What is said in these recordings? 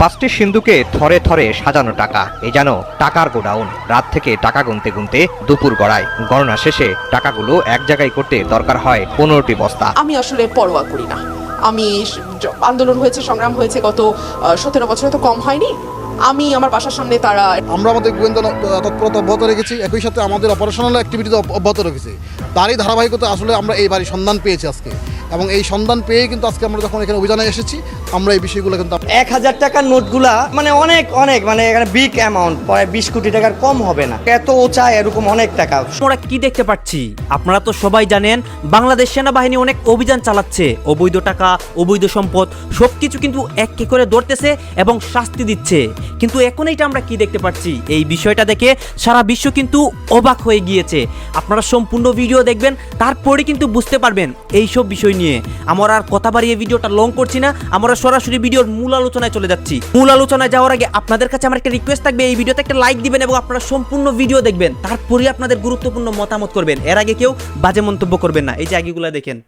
পাঁচটি সিন্ধুকে থরে থরে সাজানো টাকা। এ যেন টাকার গোডাউন। রাত থেকে টাকা গুনতে গুনতে দুপুর গড়ায়। গণনা শেষে টাকাগুলো এক জায়গায় করতে দরকার হয় পনেরোটি বস্তা। আমি আসলে পরোয়া করি না। আমি আন্দোলন হয়েছে সংগ্রাম হয়েছে গত সতেরো বছরে তো কম হয়নি। আমি আমার বাসার সামনে তারা আমরা আমাদের গোয়েন্দা তৎপরতা অব্যাহত রেখেছি। একই সাথে আমাদের অপারেশনাল অ্যাক্টিভিটি অব্যাহত রেখেছি। তারই ধারাবাহিকতা আসলে আমরা এই বাড়ির সন্ধান পেয়েছি আজকে। এবং এই সন্ধান পেয়েই কিন্তু আজকে আমরা যখন এখানে অভিযানে এসেছি আমরা এই বিষয়গুলো কিন্তু এক হাজার টাকার নোটগুলা মানে অনেক অনেক মানে এখানে বিগ অ্যামাউন্ট প্রায় বিশ কোটি টাকার কম হবে না। এত উঁচা এরকম অনেক টাকা। আমরা কি দেখতে পাচ্ছি? আপনারা তো সবাই জানেন বাংলাদেশ সেনাবাহিনী অনেক অভিযান চালাচ্ছে। অবৈধ টাকা অবৈধ সম্পদ সবকিছু কিন্তু এক করে ধরতেছে এবং শাস্তি দিচ্ছে। কিন্তু এখন এইটা আমরা কি দেখতে পাচ্ছি? এই বিষয়টা দেখে সারা বিশ্ব কিন্তু অবাক হয়ে গিয়েছে। আপনারা সম্পূর্ণ ভিডিও দেখবেন তারপরে কিন্তু বুঝতে পারবেন এই সব বিষয় নিয়ে। আমরা আর কথা বাড়িয়ে ভিডিওটা লং করছি না আমরা সরাসরি ভিডিওর মূল আলোচনায় চলে যাচ্ছি। মূল আলোচনায় যাওয়ার আগে আপনাদের কাছে আমার একটা রিকোয়েস্ট থাকবে, এই ভিডিওতে একটা লাইক দিবেন এবং আপনারা সম্পূর্ণ ভিডিও দেখবেন। তারপরে আপনাদের গুরুত্বপূর্ণ মতামত করবেন। এর আগে কেউ বাজে মন্তব্য করবেন না। এই যে দেখেন।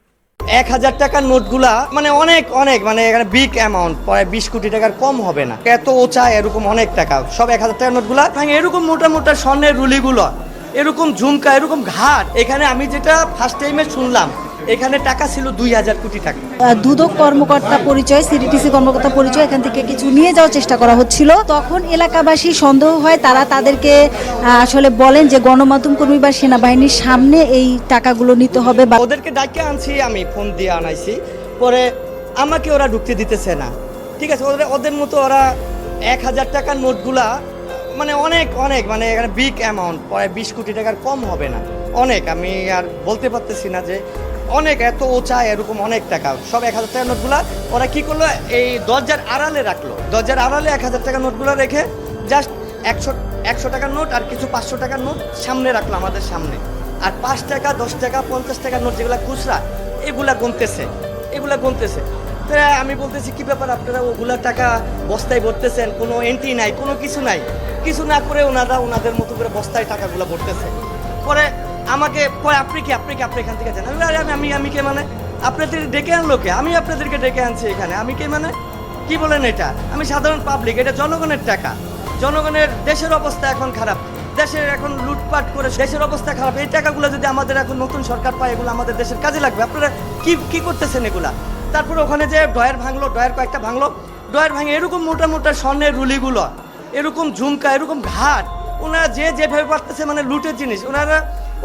এক হাজার টাকার নোটগুলা মানে অনেক অনেক মানে এখানে বিগ অ্যামাউন্ট প্রায় বিশ কোটি টাকার কম হবে না। এত উঁচা, এরকম অনেক টাকা। সব এক হাজার টাকার নোটগুলা এরকম মোটা মোটা স্বর্ণের রুলিগুলো, এরকম ঝুমকা, এরকম ঘাট। এখানে আমি যেটা ফার্স্ট টাইমে শুনলাম এখানে টাকা ছিল দুই হাজার কোটি টাকা। দুদক কর্মকর্তা পরিচয় সিডিটিসি কর্মকর্তা পরিচয় এখান থেকে কিছু নিয়ে যাওয়ার চেষ্টা করা হচ্ছিল। তখন এলাকাবাসী সন্দেহ হয় তারা তাদেরকে আসলে বলেন যে গণমাধ্যম কর্মী বা সেনাবাহিনীর সামনে এই টাকাগুলো নিতে হবে বা ওদেরকে ডাকে আনছি আমি ফোন দিয়ে আনাইছি। পরে আমাকে ওরা ঢুকতে দিতেছে না। ঠিক আছে ওদের ওদের মতো ওরা এক হাজার টাকার নোটগুলা মানে অনেক অনেক মানে এখানে বিগ অ্যামাউন্ট প্রায় বিশ কোটি টাকার কম হবে না। অনেক আমি আর বলতে পারতেছি না যে অনেক, এত উঁচা, এরকম অনেক টাকা। সব এক হাজার টাকার নোটগুলা। ওরা কি করল? এই দরজার আড়ালে রাখল। দরজার আড়ালে এক হাজার টাকার নোটগুলো রেখে জাস্ট একশো একশো টাকার নোট আর কিছু পাঁচশো টাকার নোট সামনে রাখল আমাদের সামনে। আর পাঁচ টাকা, দশ টাকা, পঞ্চাশ টাকার নোট যেগুলো খুচরা, এগুলা গুনতেছে। এগুলা গুনতেছে। তো আমি বলতেছি, কি ব্যাপার আপনারা ওগুলা টাকা বস্তায় ভরতেছেন? কোনো এন্ট্রি নাই, কোনো কিছু নাই। কিছু না করে ওনারা, ওনাদের মতো করে বস্তায় টাকাগুলো ভরতেছে। পরে আমাকে পরে আপনি কি আপনি কি, আপনি এখান থেকে জানেন আরে, আমি আমি আমি কে মানে? আপনাদের ডেকে আনলো কে? আমি আপনাদেরকে ডেকে আনছি এখানে। আমি কে মানে? কি বলেন এটা? আমি সাধারণ পাবলিক এটা জনগণের টাকা। জনগণের দেশের অবস্থা এখন খারাপ। দেশের এখন লুটপাট করে, দেশের অবস্থা খারাপ। এই টাকাগুলো যদি আমাদের এখন নতুন সরকার পায়, এগুলো আমাদের দেশের কাজে লাগবে। আপনারা কি কি করতেছেন এগুলা? তারপরে ওখানে যে ডয়ের ভাঙলো ডয়ের কয়েকটা ভাঙলো। ডয়ের ভাঙে এরকম মোটা মোটা স্বর্ণের রুলিগুলো, এরকম ঝুমকা, এরকম ঘাট, ওনারা যে যেভাবে পারতেছে মানে লুটের জিনিস। ওনারা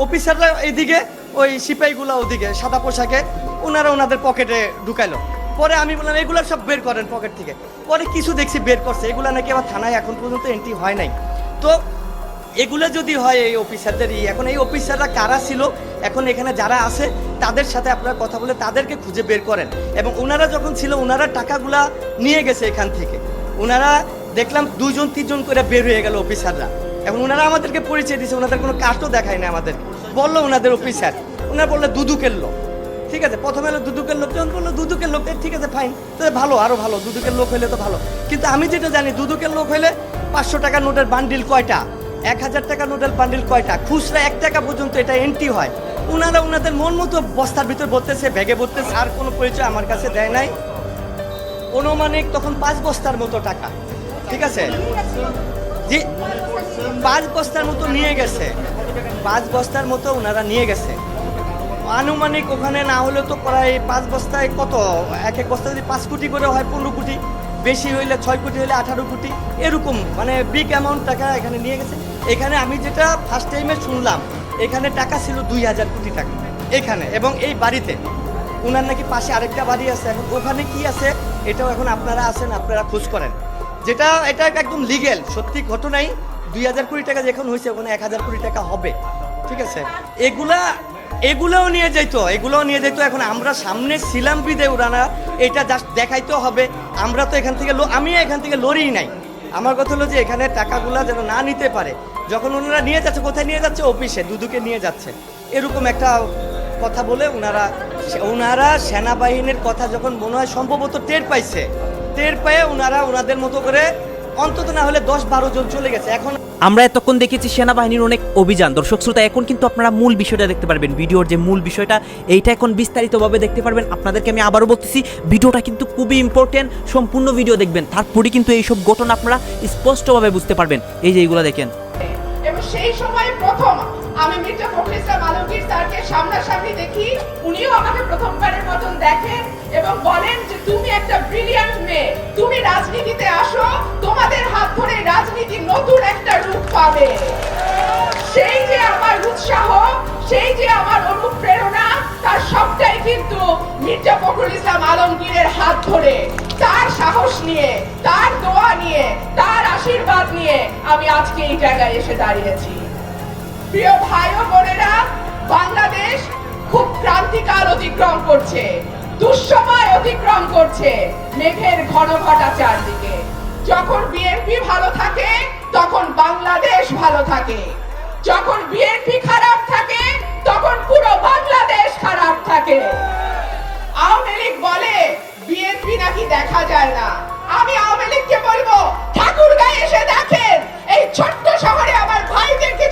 অফিসাররা এইদিকে, ওই সিপাহীগুলো ওদিকে, সাদা পোশাকে, ওনারা ওনাদের পকেটে ঢুকাইলো। পরে আমি বললাম, এগুলো সব বের করেন পকেট থেকে। পরে কিছু দেখছি বের করছে, এগুলো নাকি আবার থানায় এখন পর্যন্ত এন্ট্রি হয় নাই। তো এগুলো যদি হয় এই অফিসারদের এখন এই অফিসাররা কারা ছিল, এখন এখানে যারা আছে, তাদের সাথে আপনারা কথা বলে তাদেরকে খুঁজে বের করেন। এবং ওনারা যখন ছিল, ওনারা টাকাগুলা নিয়ে গেছে এখান থেকে। ওনারা দেখলাম দুজন তিনজন করে বের হয়ে গেল অফিসাররা। এখন ওনারা আমাদেরকে পরিচয় দিয়েছে, ওনাদের কোনো কাস্টও দেখায় না আমাদের। বলল ওনাদের অফিসার ওনারা বলল, দুদুকের লোক। ঠিক আছে, প্রথমে এলো দুদুকের লোক। যখন বলল, দুদুকের লোক ঠিক আছে ফাইন তাহলে ভালো, আরও ভালো, দুদুকের লোক হইলে তো ভালো। কিন্তু আমি যেটা জানি, দুদুকের লোক হইলে পাঁচশো টাকা নোটের বান্ডিল কয়টা? এক হাজার টাকা নোটের বান্ডিল কয়টা? খুচরা এক টাকা পর্যন্ত এটা এন্ট্রি হয়। ওনারা ওনাদের মন মতো বস্তার ভিতর ভরতেছে, ব্যাগে ভরতেছে, আর কোনো পরিচয় আমার কাছে দেয় নাই। অনুমানিক তখন পাঁচ বস্তার মতো টাকা। ঠিক আছে? জি। পাঁচ বস্তার মতো নিয়ে গেছে। পাঁচ বস্তার মতো ওনারা নিয়ে গেছে। আনুমানিক ওখানে না হলে তো প্রায় পাঁচ বস্তায় কত? এক এক বস্তা যদি পাঁচ কোটি করে হয়, পনেরো কোটি। বেশি হইলে ছয় কোটি হলে আঠারো কোটি। এরকম মানে বিগ অ্যামাউন্ট টাকা এখানে নিয়ে গেছে। এখানে আমি যেটা ফার্স্ট টাইমে শুনলাম, এখানে টাকা ছিল দুই হাজার কোটি টাকা। এখানে এবং এই বাড়িতে। ওনার নাকি পাশে আরেকটা বাড়ি আছে। এখন ওখানে কি আছে, এটাও এখন আপনারা আছেন, আপনারা খোঁজ করেন। যেটা, এটা একদম লিগেল সত্যি ঘটনাই। দুই হাজার কোটি টাকা যখন হয়েছে, ওখানে এক হাজার কোটি টাকা হবে। ঠিক আছে? এগুলা, এগুলোও নিয়ে যাইতো, এগুলোও নিয়ে যাইতো। এখন আমরা সামনে ছিলাম বিদে উড়ানা, এটা জাস্ট দেখাইতেও হবে। আমরা তো এখান থেকে আমি এখান থেকে লড়ি নাই। আমার কথা হলো যে, এখানে টাকাগুলা যেন না নিতে পারে। যখন ওনারা নিয়ে যাচ্ছে, কোথায় নিয়ে যাচ্ছে? অফিসে, দুদুকে নিয়ে যাচ্ছে। এরকম একটা কথা বলে ওনারা ওনারা সেনাবাহিনীর কথা যখন মনে হয় সম্ভবত টের পাইছে। টের পেয়ে ওনারা ওনাদের মতো করে অন্তত না হলে দশ বারো জন চলে গেছে। এখন আমরা এতক্ষণ দেখেছি সেনাবাহিনীর অনেক অভিযান। দর্শক শ্রোতা এখন কিন্তু আপনারা মূল বিষয়টা দেখতে পারবেন। ভিডিওর যে মূল বিষয়টা এইটা এখন বিস্তারিতভাবে দেখতে পারবেন। আপনাদেরকে আমি আবারও বলতেছি ভিডিওটা কিন্তু খুবই ইম্পর্টেন্ট সম্পূর্ণ ভিডিও দেখবেন। তারপরে কিন্তু এইসব ঘটনা আপনারা স্পষ্টভাবে বুঝতে পারবেন। এই যে এইগুলো দেখেন। এবং সেই সময় প্রথম আমি মির্জা ফখরুল ইসলাম স্যারকে সামনাসামনি দেখি, উনিও আমাকে প্রথমবারের মতন দেখেন এবং বলেন যে তুমি একটা ব্রিলিয়ান্ট মেয়ে। তুমি রাজনীতিতে আসো, তোমাদের হাত ধরে রাজনীতি নতুন একটা রূপ পাবে। সেই যে আমার উৎসাহ, সেই যে আমার অনুপ্রেরণা, তার সবটাই কিন্তু মির্জা ফখরুল ইসলাম আলমগীরের হাত ধরে। তার সাহস নিয়ে, তার দোয়া নিয়ে, তার আশীর্বাদ নিয়ে আমি আজকে এই জায়গায় এসে দাঁড়িয়েছি। প্রিয় ভাই ও বোনেরা, বাংলাদেশ খুব ক্রান্তিকাল অতিক্রম করছে, দুঃসময় অতিক্রম করছে মেঘের ঘন ঘটা চারদিকে যখন বিএনপি ভালো থাকে, তখন বাংলাদেশ ভালো থাকে। যখন বিএনপি খারাপ থাকে, তখন পুরো বাংলাদেশ খারাপ থাকে। আওয়ামী লীগ বলে বিএনপি নাকি দেখা যায় না। আমি আওয়ামী লীগকে বলব, ঠাকুরগাঁয়ে এসে দেখেন, এই ছোট্ট শহরে আমার ভাইদেরকে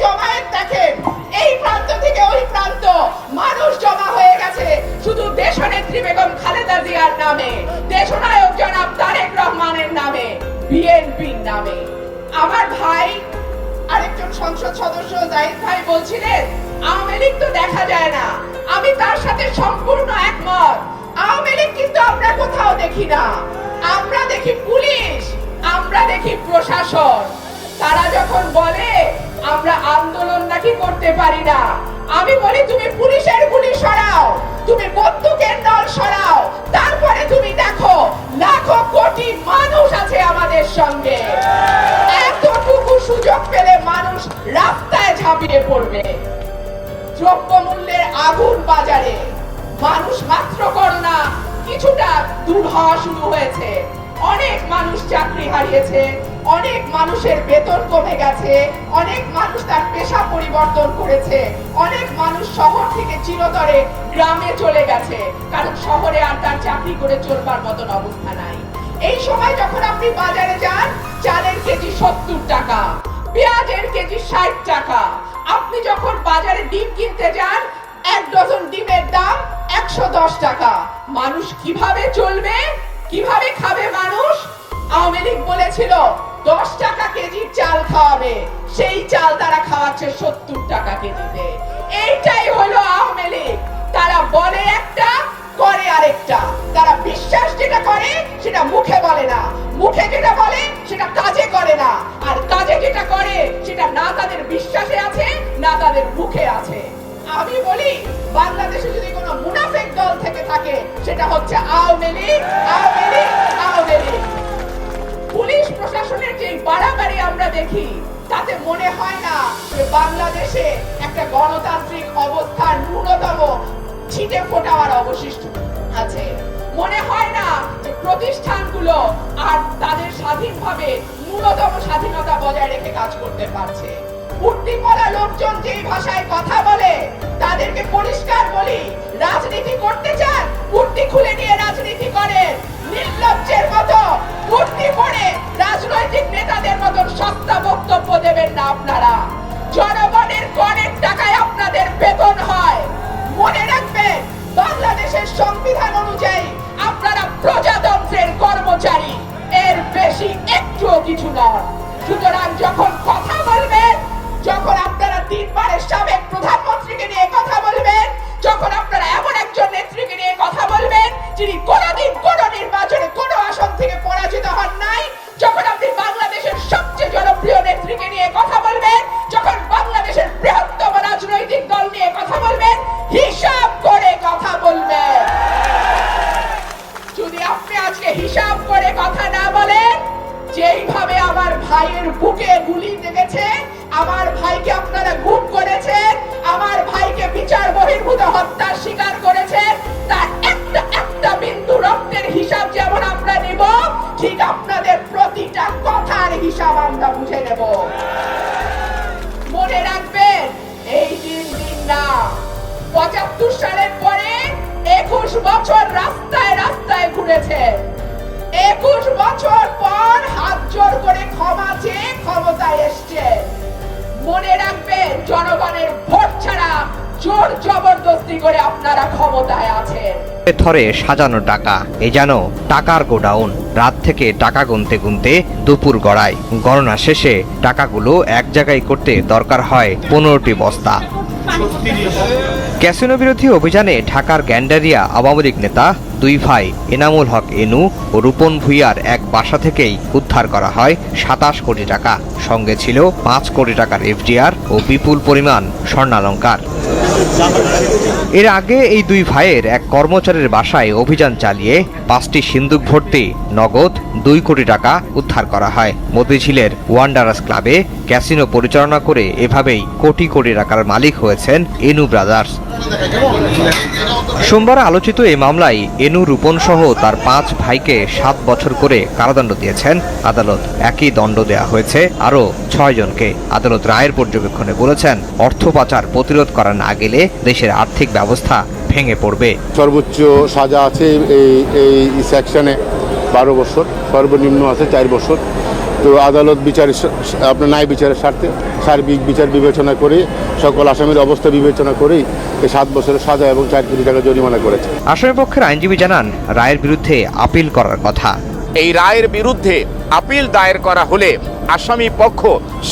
দেখি না আমরা দেখি পুলিশ, আমরা দেখি প্রশাসন। তারা যখন বলে, আমরা আন্দোলন নাকি করতে পারি না। আমি বলি, তুমি পুলিশের গুলি সরাও, তুমি বন্দুকের নল সরাও, তারপরে তুমি দেখো, লাখো কোটি মানুষ আছে আমাদের সঙ্গে। এতটুকু সুযোগ পেলে মানুষ রাস্তায় ঝাঁপিয়ে পড়বে। দ্রব্যমূল্যের আগুন বাজারে। মানুষ মাত্র করোনা কিছুটা দূর হওয়া শুরু হয়েছে। অনেক মানুষ চাকরি হারিয়েছে, অনেক মানুষের বেতন কমে গেছে, অনেক মানুষ তার পেশা পরিবর্তন করেছে, অনেক মানুষ শহর থেকে চিরতরে গ্রামে চলে গেছে, কারণ শহরে আর তার চাকরি করে চলবার মতন অবস্থা নাই। এই সময় যখন আপনি বাজারে যান, চালের কেজি সত্তর টাকা, পেঁয়াজের কেজি ষাট টাকা। আপনি যখন বাজারে ডিম কিনতে যান এক ডজন ডিমের দাম একশো দশ টাকা। মানুষ কীভাবে চলবে? কীভাবে খাবে মানুষ? আওয়ামী লীগ বলেছিল, দশ টাকা কেজির চাল খাওয়াবে। সেই চাল তারা খাওয়াচ্ছে সত্তর টাকা কেজিতে। এইটাই হলো আওয়ামী লীগ। তারা বলে একটা, করে আরেকটা। তারা বিশ্বাস যেটা করে, সেটা মুখে বলে না। মুখে যেটা বলে, সেটা কাজে করে না। আর কাজে যেটা করে, সেটা না তাদের বিশ্বাসে আছে, না তাদের মুখে আছে। আমি বলি, বাংলাদেশে যদি কোনো মুনাফেক দল থেকে থাকে, সেটা হচ্ছে আওয়ামী লীগ আওয়ামী লীগ আওয়ামী লীগ। পুলিশ প্রশাসনের যে বাড়াবাড়ি আমরা দেখি, তাতে মনে হয় না যে বাংলাদেশে একটা গণতান্ত্রিক অবস্থার ন্যূনতম ছিটে ফোটাবার অবশিষ্ট আছে। মনে হয় না যে প্রতিষ্ঠানগুলো আর তাদের স্বাধীনভাবে ন্যূনতম স্বাধীনতা বজায় রেখে কাজ করতে পারছে। পড়া লোকজন যেই ভাষায় কথা বলে, তাদেরকে পরিষ্কার বলি, রাজনীতি করতে চান উর্দি খুলে নিয়ে রাজনীতি করেন। নির্লজ্জের মতো মূর্তি পড়ে রাজনৈতিক নেতাদের মতন সস্তা বক্তব্য দেবেন না আপনারা। জনগণের করের টাকায় আপনাদের বেতন হয়। মনে রাখবেন, বাংলাদেশের সংবিধান অনুযায়ী আপনারা প্রজাতন্ত্রের কর্মচারী। এর বেশি একটুও কিছু নয়। সুতরাং যখন কথা বলবেন যখন আপনারা তিনবারের সাবেক প্রধানমন্ত্রীকে নিয়ে কথা বলবেন, যখন আপনারা এমন একজন নেত্রীকে নিয়ে কথা বলবেন, যিনি কোনোদিন কোনো নির্বাচনে কোনো আসন থেকে পরাজিত হন নাই, যখন আপনি বাংলাদেশের সবচেয়ে জনপ্রিয় নেত্রীকে নিয়ে কথা বলবেন, যখন বাংলাদেশের বৃহত্তম রাজনৈতিক দল নিয়ে কথা বলবেন একুশ বছর রাস্তায় রাস্তায় ঘুরেছে। একুশ বছর পর হাত জোর করে ক্ষমা চেয়ে ক্ষমতায় এসছে। মনে রাখবে, জনগণের ভোট ছাড়া জোর জবরদস্তি করে আপনারা ক্ষমতায় আছেন। থরে সাজানো টাকা, এ যেন টাকার গোডাউন। রাত থেকে টাকা গুনতে গুনতে দুপুর গড়ায়। গণনা শেষে টাকাগুলো এক জায়গায় করতে দরকার হয় পনেরোটি বস্তা। ক্যাসিনো বিরোধী অভিযানে ঢাকার গ্যান্ডারিয়া আওয়ামী লীগ নেতা, দুই ভাই এনামুল হক এনু ও রূপন ভুইয়ার এক বাসা থেকেই উদ্ধার করা হয় সাতাশ কোটি টাকা। সঙ্গে ছিল পাঁচ কোটি টাকার এফডিআর ও বিপুল পরিমাণ স্বর্ণালঙ্কার। এর আগে এই দুই ভাইয়ের এক কর্মচারীর বাসায় অভিযান চালিয়ে পাঁচটি সিন্দুক ভর্তি, নগদ দুই কোটি টাকা উদ্ধার করা হয়। মতিঝিলের ওয়ান্ডারাস ক্লাবে ক্যাসিনো পরিচালনা করে এভাবেই কোটি কোটি টাকার মালিক হয়েছেন এনু ব্রাদার্স। সোমবার আলোচিত এই মামলায় এনু রূপন সহ তার পাঁচ ভাইকে সাত বছর করে কারাদণ্ড দিয়েছেন। আদালত একই দণ্ড দেয়া হয়েছে। আরও ছয় জনকে আদালত রায়ের পর্যবেক্ষণে বলেছেন, অর্থ পাচার প্রতিরোধ করা না গেলে দেশের আর্থিক ব্যবস্থা ভেঙে পড়বে। সর্বোচ্চ সাজা আছে এই এই সেকশনে বারো বছর, সর্বনিম্ন আছে চার বছর। তো আদালত বিচারের আপনার ন্যায় বিচারের স্বার্থে সার্বিক বিচার বিবেচনা করে সকল আসামির অবস্থা বিবেচনা করেই এই সাত বছরের সাজা এবং চার কোটি টাকা জরিমানা করেছে। আসামিপক্ষের আইনজীবী জানান রায়ের বিরুদ্ধে আপিল করার কথা। এই রায়ের বিরুদ্ধে আপিল দায়ের করা হলে আসামি পক্ষ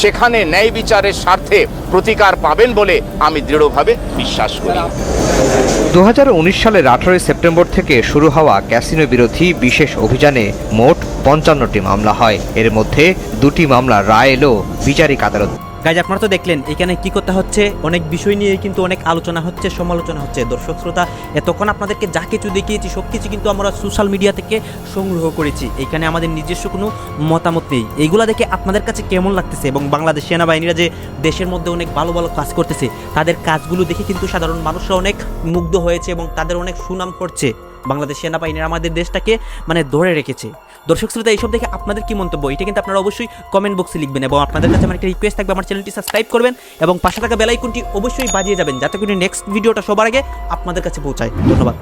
সেখানে ন্যায় বিচারের স্বার্থে প্রতিকার পাবেন বলে আমি দৃঢ়ভাবে বিশ্বাস করি। দু হাজার উনিশ সালের আঠারোই সেপ্টেম্বর থেকে শুরু হওয়া ক্যাসিনো বিরোধী বিশেষ অভিযানে মোট পঞ্চান্নটি মামলা হয়। এর মধ্যে দুটি মামলা রায় এলো বিচারিক আদালত। গাইজ, আপনারা তো দেখলেন, এখানে কি করতে হচ্ছে? অনেক বিষয় নিয়ে কিন্তু অনেক আলোচনা হচ্ছে, সমালোচনা হচ্ছে। দর্শক শ্রোতা, এতক্ষণ আপনাদেরকে যা কিছু দেখিয়েছি, সব কিছু কিন্তু আমরা সোশ্যাল মিডিয়া থেকে সংগ্রহ করেছি। এখানে আমাদের নিজস্ব কোনো মতামত নেই। এইগুলো দেখে আপনাদের কাছে কেমন লাগতেছে? এবং বাংলাদেশ সেনাবাহিনীরা যে দেশের মধ্যে অনেক ভালো ভালো কাজ করতেছে, তাদের কাজগুলো দেখে কিন্তু সাধারণ মানুষরা অনেক মুগ্ধ হয়েছে এবং তাদের অনেক সুনাম করছে। বাংলাদেশ সেনাবাহিনীর আমাদের দেশটাকে মানে ধরে রেখেছে। দর্শক শ্রোতা, এইসব দেখে আপনাদের কি মন্তব্য? এটা কিন্তু আপনারা অবশ্যই কমেন্ট বক্সে লিখবেন এবং আপনাদের কাছে আমার একটা রিকোয়েস্ট থাকবে, আমার চ্যানেলটি সাবস্ক্রাইব করবেন এবং পাশে থাকা বেলাইকনটি অবশ্যই বাজিয়ে যাবেন, যাতে করে নেক্সট ভিডিওটা সবার আগে আপনাদের কাছে পৌঁছায়। ধন্যবাদ।